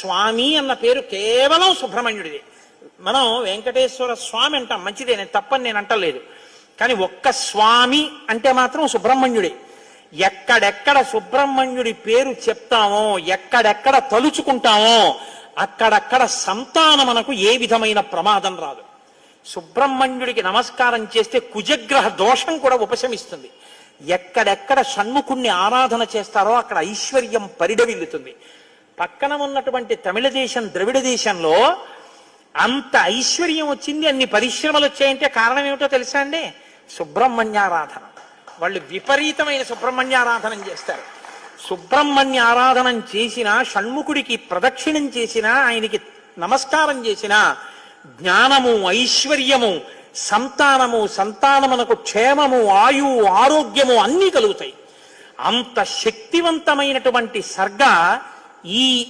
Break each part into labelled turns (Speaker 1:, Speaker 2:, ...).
Speaker 1: స్వామి అన్న పేరు కేవలం సుబ్రహ్మణ్యుడిది. మనం వెంకటేశ్వర స్వామి అంటాం మంచిదే నేను తప్పని నేను అంటలేదు. కానీ ఒక్క స్వామి అంటే మాత్రం సుబ్రహ్మణ్యుడే. ఎక్కడెక్కడ సుబ్రహ్మణ్యుడి పేరు చెప్తామో ఎక్కడెక్కడ తలుచుకుంటామో అక్కడక్కడ సంతానమునకు ఏ విధమైన ప్రమాదం రాదు. సుబ్రహ్మణ్యుడికి నమస్కారం చేస్తే కుజగ్రహ దోషం కూడా ఉపశమిస్తుంది. ఎక్కడెక్కడ షణ్ముఖుణ్ణి ఆరాధన చేస్తారో అక్కడ ఐశ్వర్యం పరిడవిల్లుతుంది. పక్కన ఉన్నటువంటి తమిళ దేశం ద్రవిడ దేశంలో అంత ఐశ్వర్యం వచ్చింది అన్ని పరిశ్రమలు వచ్చాయంటే కారణం ఏమిటో తెలుసా అండి? సుబ్రహ్మణ్యారాధన. వాళ్ళు విపరీతమైన సుబ్రహ్మణ్యారాధనం చేస్తారు. సుబ్రహ్మణ్య ఆరాధనం చేసిన షణ్ముఖుడికి ప్రదక్షిణం చేసిన ఆయనకి నమస్కారం చేసిన జ్ఞానము ఐశ్వర్యము సంతానము సంతానమునకు క్షేమము ఆయువు ఆరోగ్యము అన్నీ కలుగుతాయి. అంత శక్తివంతమైనటువంటి సర్గ ఈ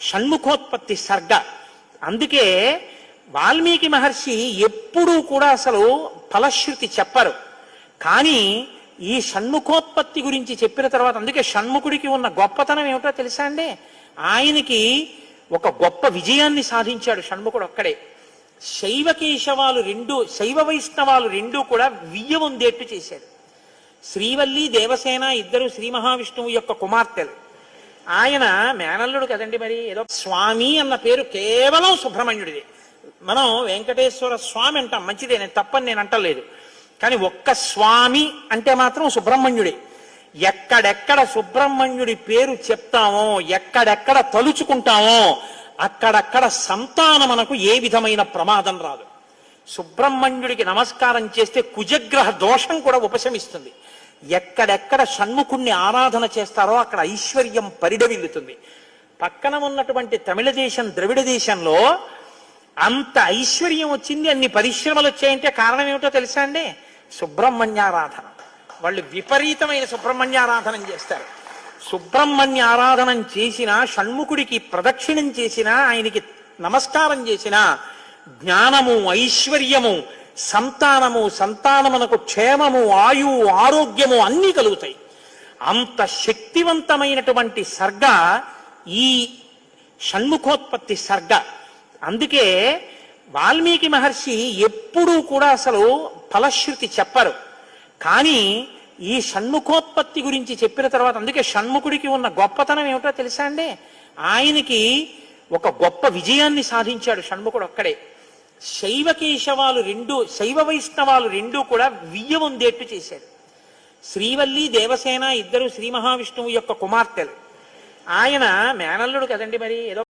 Speaker 1: షణ్ముఖోత్పత్తి సర్గ. అందుకే వాల్మీకి మహర్షి ఎప్పుడూ కూడా అసలు ఫలశ్రుతి చెప్పరు. కానీ ఈ షణ్ముఖోత్పత్తి గురించి చెప్పిన తర్వాత అందుకే షణ్ముఖుడికి ఉన్న గొప్పతనం ఏమిటో తెలుసా అండి? ఆయనకి ఒక గొప్ప విజయాన్ని సాధించాడు షణ్ముఖుడు ఒక్కడే. శైవ కేశవాలు రెండు శైవ వైష్ణవాలు రెండు కూడా వియ్య ఉందేట్టు చేశాడు. శ్రీవల్లి దేవసేన ఇద్దరు శ్రీ మహావిష్ణువు యొక్క కుమార్తెలు. ఆయన మేనల్లుడు కదండి మరి? ఏదో స్వామి అన్న పేరు కేవలం సుబ్రహ్మణ్యుడిది. మనం వెంకటేశ్వర స్వామి అంటాం మంచిదే నేను తప్పని నేను అంటలేదు. కానీ ఒక్క స్వామి అంటే మాత్రం సుబ్రహ్మణ్యుడే. ఎక్కడెక్కడ సుబ్రహ్మణ్యుడి పేరు చెప్తామో ఎక్కడెక్కడ తలుచుకుంటామో అక్కడక్కడ సంతానమునకు ఏ విధమైన ప్రమాదం రాదు. సుబ్రహ్మణ్యుడికి నమస్కారం చేస్తే కుజగ్రహ దోషం కూడా ఉపశమిస్తుంది. ఎక్కడెక్కడ షణ్ముఖుణ్ణి ఆరాధన చేస్తారో అక్కడ ఐశ్వర్యం పరిడవిల్లుతుంది. పక్కన ఉన్నటువంటి తమిళ దేశం ద్రవిడ దేశంలో అంత ఐశ్వర్యం వచ్చింది అన్ని పరిశ్రమలు వచ్చాయంటే కారణం ఏమిటో తెలుసా అండి? సుబ్రహ్మణ్యారాధన. వాళ్ళు విపరీతమైన సుబ్రహ్మణ్యారాధనం చేస్తారు. సుబ్రహ్మణ్య ఆరాధనం చేసిన షణ్ముఖుడికి ప్రదక్షిణం చేసిన ఆయనకి నమస్కారం చేసిన జ్ఞానము ఐశ్వర్యము సంతానము సంతానమునకు క్షేమము ఆయువు ఆరోగ్యము అన్నీ కలుగుతాయి. అంత శక్తివంతమైనటువంటి సర్గ ఈ షణ్ముఖోత్పత్తి సర్గ. అందుకే వాల్మీకి మహర్షి ఎప్పుడూ కూడా అసలు ఫలశ్రుతి చెప్పరు. కానీ ఈ షణ్ముఖోత్పత్తి గురించి చెప్పిన తర్వాత అందుకే షణ్ముఖుడికి ఉన్న గొప్పతనం ఏమిటో తెలుసా అండి? ఆయనకి ఒక గొప్ప విజయాన్ని సాధించాడు షణ్ముఖుడు ఒక్కడే. శైవ కేశవాలు రెండు శైవ వైష్ణవాలు రెండు కూడా వియ్య ఉందేట్టు చేశాడు శ్రీవల్లి దేవసేన ఇద్దరు శ్రీ మహావిష్ణువు యొక్క కుమార్తెలు. ఆయన మేనల్లుడు కదండి మరి? ఏదో